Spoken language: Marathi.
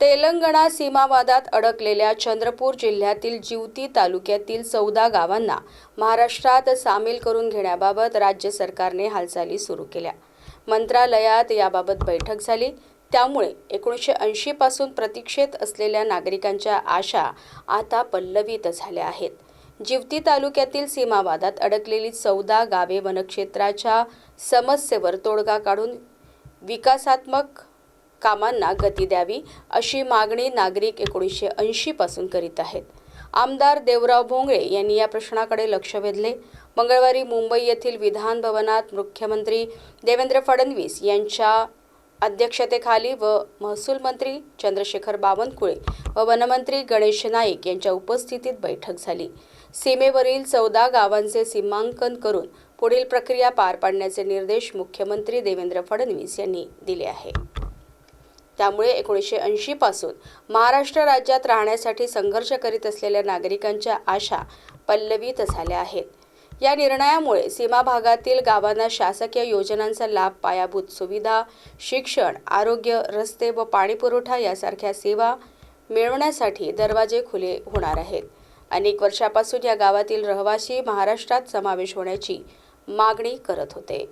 तेलंगणा सीमावादात अडकलेल्या चंद्रपूर जिल्ह्यातील जिवती तालुक्यातील चौदा गावांना महाराष्ट्रात सामील करून घेण्याबाबत राज्य सरकारने हालचाली सुरू केल्या. मंत्रालयात याबाबत बैठक झाली. त्यामुळे एकोणीसशे ऐंशीपासून प्रतीक्षेत असलेल्या नागरिकांच्या आशा आता पल्लवित झाल्या आहेत. जिवती तालुक्यातील सीमावादात अडकलेली चौदा गावे वनक्षेत्राच्या समस्येवर तोडगा काढून विकासात्मक कामांना गती द्यावी अशी मागणी नागरिक एकोणीसशे ऐंशीपासून करीत आहेत. आमदार देवराव भोंगळे यांनी या प्रश्नाकडे लक्ष वेधले. मंगळवारी मुंबई येथील विधान भवनात मुख्यमंत्री देवेंद्र फडणवीस यांच्या अध्यक्षतेखाली व महसूल मंत्री चंद्रशेखर बावनकुळे व वनमंत्री गणेश नाईक यांच्या उपस्थितीत बैठक झाली. सीमेवरील चौदा गावांचे सीमांकन करून पुढील प्रक्रिया पार पाडण्याचे निर्देश मुख्यमंत्री देवेंद्र फडणवीस यांनी दिले आहे त्यामुळे एकोणीसशे ऐंशीपासून महाराष्ट्र राज्यात राहण्यासाठी संघर्ष करीत असलेल्या नागरिकांच्या आशा पल्लवित झाल्या आहेत. या निर्णयामुळे सीमा भागातील गावांना शासकीय योजनांचा लाभ पायाभूत सुविधा शिक्षण आरोग्य रस्ते व पाणीपुरवठा यासारख्या सेवा मिळवण्यासाठी दरवाजे खुले होणार आहेत. अनेक वर्षापासून या गावातील रहिवासी महाराष्ट्रात समावेश होण्याची मागणी करत होते.